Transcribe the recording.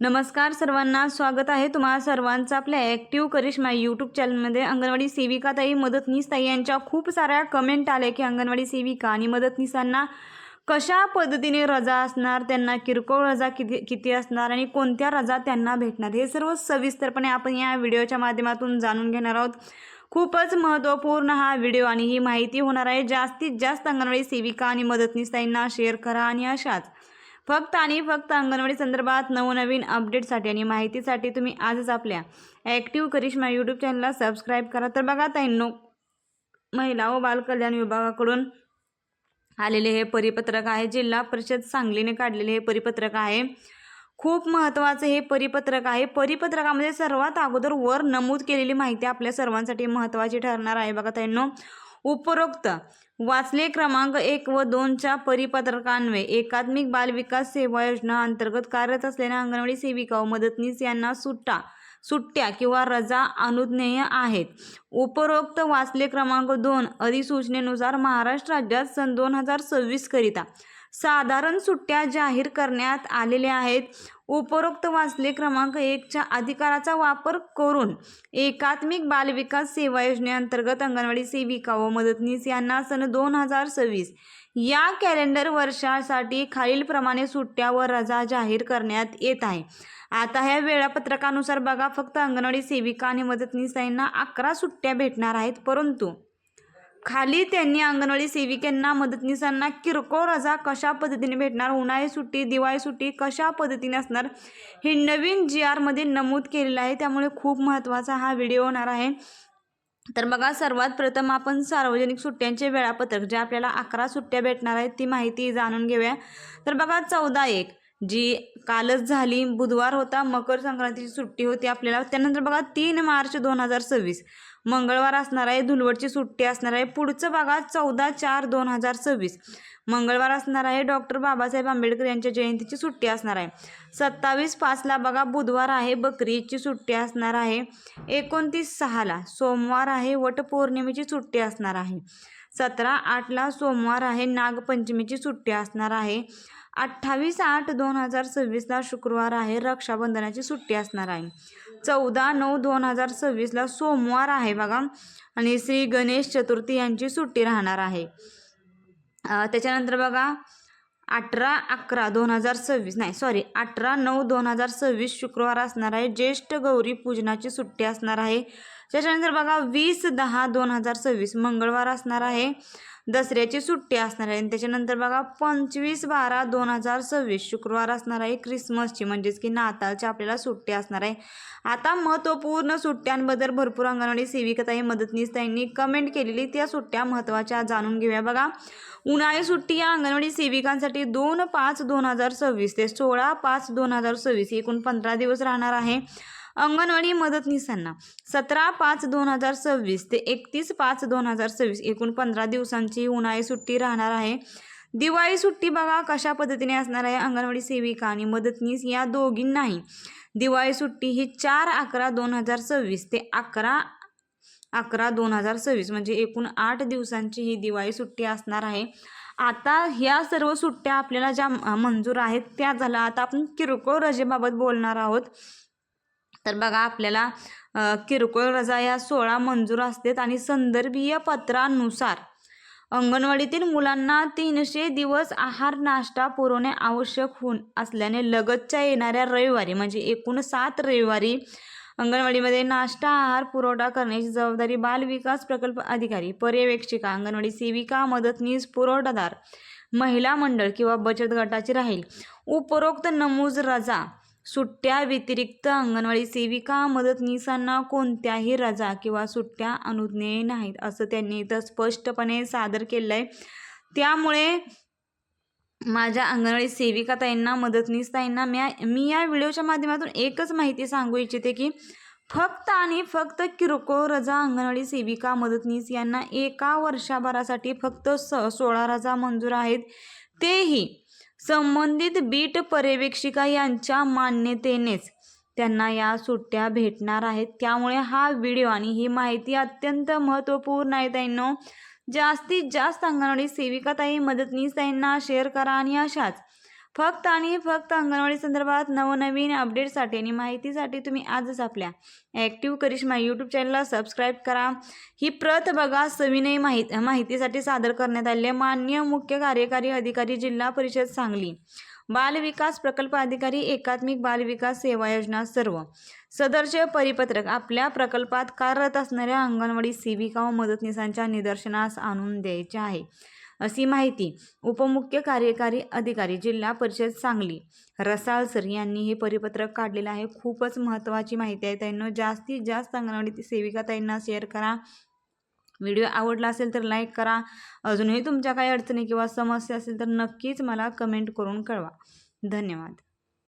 नमस्कार सर्वांना स्वागत आहे तुम्हा सर्वांचं आपल्या ॲक्टिव्ह करिश्मा यूट्यूब चॅनलमध्ये अंगणवाडी सेविका ताई मदतनीस ताई यांच्या खूप साऱ्या कमेंट आल्या की अंगणवाडी सेविका आणि मदतनीसांना कशा पद्धतीने रजा असणार त्यांना किरकोळ रजा किती किती असणार आणि कोणत्या रजा त्यांना भेटणार हे सर्व सविस्तरपणे आपण या व्हिडिओच्या माध्यमातून जाणून घेणार आहोत. खूपच महत्त्वपूर्ण हा व्हिडिओ आणि ही माहिती होणार आहे. जास्तीत जास्त अंगणवाडी सेविका आणि मदतनीस ताईंना शेअर करा आणि अशाच फक्त आणि फक्त अंगणवाडी संदर्भात नवनवीन अपडेटसाठी आणि माहितीसाठी तुम्ही आजच आपल्या ॲक्टिव्ह करिश्मा यूट्यूब चॅनलला सबस्क्राईब करा. तर बघा ताईंनो महिला व बालकल्याण विभागाकडून आलेले हे परिपत्रक आहे. जिल्हा परिषद सांगलीने काढलेले हे परिपत्रक आहे. खूप महत्त्वाचं हे परिपत्रक आहे. परिपत्रकामध्ये सर्वात अगोदर वर नमूद केलेली माहिती आपल्या सर्वांसाठी महत्त्वाची ठरणार आहे. बघा ताईंनो उपरोक्त. वाचले क्रमांक एक व दोनच्या परिपत्रकान्वये एकात्मिक बालविकास सेवा योजना अंतर्गत कार्यरत असलेल्या अंगणवाडी सेविका व मदतनीस यांना सुट्टा सुट्ट्या किंवा रजा अनुज्ञेय आहेत. उपरोक्त वाचले क्रमांक दोन अधिसूचनेनुसार महाराष्ट्र राज्यात सन दोन हजार सव्वीस करिता साधारण सुट्ट्या जाहीर करण्यात आलेल्या आहेत. उपरोक्त वाचले क्रमांक एकच्या अधिकाराचा वापर करून एकात्मिक बालविकास सेवा योजनेअंतर्गत अंगणवाडी सेविका व मदतनीस यांना सन दोन हजार सव्वीस या कॅलेंडर वर्षासाठी खालीलप्रमाणे सुट्ट्या व रजा जाहीर करण्यात येत आहे. आता ह्या वेळापत्रकानुसार बघा फक्त अंगणवाडी सेविका आणि मदतनीस यांना अकरा सुट्ट्या भेटणार आहेत परंतु खाली त्यांनी अंगणवाडी सेविकांना मदतनीसांना किरकोळ रजा कशा पद्धतीने भेटणार उन्हाळी सुट्टी दिवाळी सुट्टी कशा पद्धतीने असणार हे नवीन जी आरमध्ये नमूद केलेलं आहे. त्यामुळे खूप महत्त्वाचा हा व्हिडिओ होणार आहे. तर बघा सर्वात प्रथम आपण सार्वजनिक सुट्ट्यांचे वेळापत्रक जे आपल्याला अकरा सुट्ट्या भेटणार आहेत ती माहिती जाणून घेऊया. तर बघा चौदा एक. जी कालच झाली बुधवार होता मकर संक्रांतीची सुट्टी होती आपल्याला. त्यानंतर बघा तीन मार्च दोन हजार सव्वीस. मंगळवार असणार आहे धुलवडची सुट्टी असणार आहे. पुढचं बघा चौदा चार दोन हजार सव्वीस. मंगळवार असणार आहे डॉक्टर बाबासाहेब आंबेडकर यांच्या जयंतीची सुट्टी असणार आहे. सत्तावीस पाचला बघा बुधवार आहे बकरीची सुट्टी असणार आहे. एकोणतीस सहाला सोमवार आहे वटपौर्णिमेची सुट्टी असणार आहे. सतरा आठला सोमवार आहे नागपंचमीची सुट्टी असणार आहे. अठ्ठावीस आठ दोन हजार सव्वीसला शुक्रवार आहे. रक्षाबंधनाची सुट्टी असणार आहे. चौदा नऊ दोन हजार सव्वीसला सोमवार आहे बघा. आणि श्री गणेश चतुर्थी यांची सुट्टी राहणार आहे. त्याच्यानंतर बघा अठरा अकरा दोन हजार सव्वीस नाही सॉरी अठरा नऊ दोन हजार सव्वीस शुक्रवार असणार आहे. ज्येष्ठ गौरी पूजनाची सुट्टी असणार आहे. त्याच्यानंतर बघा वीस दहा दोन हजार सव्वीस मंगळवार असणार आहे. दसऱ्याची सुट्टी असणार आहे. आणि त्याच्यानंतर बघा पंचवीस बारा दोन हजार सव्वीस शुक्रवार असणार आहे क्रिसमसची म्हणजेच की नाताळची आपल्याला सुट्टी असणार आहे. आता महत्त्वपूर्ण सुट्ट्यांबद्दल भरपूर अंगणवाडी सेविकताही मदतनीस त्यांनी कमेंट केलेली त्या सुट्ट्या महत्त्वाच्या जाणून घेऊया बघा. उन्हाळी सुट्टी या अंगणवाडी सेविकांसाठी दोन पाच दोन हजार सव्वीस ते सोळा पाच दोन हजार सव्वीस एकूण पंधरा दिवस राहणार आहे. अंगणवाडी मदतनीसांना सतरा पाच दोन हजार सव्वीस ते एकतीस पाच दोन हजार सव्वीस एकूण पंधरा दिवसांची उन्हाळी सुट्टी राहणार आहे. दिवाळी सुट्टी बघा कशा पद्धतीने असणार आहे अंगणवाडी सेविका आणि मदतनीस या दोघींनाही. दिवाळी सुट्टी ही चार अकरा दोन हजार सव्वीस ते अकरा अकरा दोन हजार सव्वीस म्हणजे एकूण आठ दिवसांची ही दिवाळी सुट्टी असणार आहे. आता ह्या सर्व सुट्ट्या आपल्याला ज्या मंजूर आहेत त्या झाल्या. आता आपण किरकोळ रजेबाबत बोलणार आहोत. तर बघा आपल्याला किरकोळ रजा या सोळा मंजूर असतात आणि संदर्भीय पत्रानुसार अंगणवाडीतील मुलांना तीनशे दिवस आहार नाश्ता पुरवणे आवश्यक होऊन असल्याने लगतच्या येणाऱ्या रविवारी म्हणजे एकूण सात रविवारी अंगणवाडीमध्ये नाश्ता आहार पुरवठा करण्याची जबाबदारी बाल विकास प्रकल्प अधिकारी पर्यवेक्षिका अंगणवाडी सेविका मदतनीस पुरवठादार महिला मंडळ किंवा बचत गटाची राहील. उपरोक्त नमूज रजा सुट्ट्या व्यतिरिक्त अंगणवाडी सेविका मदतनीसांना कोणत्याही रजा किंवा सुट्ट्या अनुज्ञेय नाहीत असं त्यांनी इथं स्पष्टपणे सादर केलं आहे त्यामुळे माझ्या अंगणवाडी सेविका ताईंना मदतनीस ताईंना मी मी या व्हिडिओच्या माध्यमातून एकच माहिती सांगू इच्छिते की फक्त आणि फक्त किरकोळ रजा अंगणवाडी सेविका मदतनीस यांना एका वर्षभरासाठी फक्त स सोळा रजा मंजूर आहेत. तेही संबंधित बीट पर्यवेक्षिका यांच्या मान्यतेनेच त्यांना या सुट्ट्या भेटणार आहेत. त्यामुळे हा व्हिडिओ आणि ही माहिती अत्यंत महत्त्वपूर्ण आहे ताईंनो. जास्तीत जास्त अंगणवाडी सेविका ताई मदतनीस ताईंना शेअर करा आणि अशाच फक्त आणि फक्त अंगणवाडी संदर्भात नवनवीन अपडेटसाठी आणि माहितीसाठी तुम्ही आजच आपल्या ॲक्टिव्ह करिश्मा यूट्यूब चॅनलला सबस्क्राईब करा. ही प्रत बघा. सविनय माहिती माहितीसाठी सादर करण्यात आलेले मान्य मुख्य कार्यकारी अधिकारी जिल्हा परिषद सांगली. बालविकास प्रकल्प अधिकारी एकात्मिक बालविकास सेवा योजना सर्व. सदरचे परिपत्रक. आपल्या प्रकल्पात कार्यरत असणाऱ्या अंगणवाडी सेविका व मदतनीसांच्या निदर्शनास आणून द्यायचे आहे. अशी माहिती उपमुख्य कार्यकारी अधिकारी जिल्हा परिषद सांगली. रसाळ सर यांनी हे परिपत्रक काढलेलं आहे. खूपच महत्त्वाची माहिती आहे. त्यांना जास्तीत जास्त अंगणवाडी सेविका त्यांना शेअर करा. व्हिडिओ आवडला असेल तर लाईक करा. अजूनही तुमच्या काही अडचणी किंवा समस्या असेल तर नक्कीच मला कमेंट करून कळवा. धन्यवाद.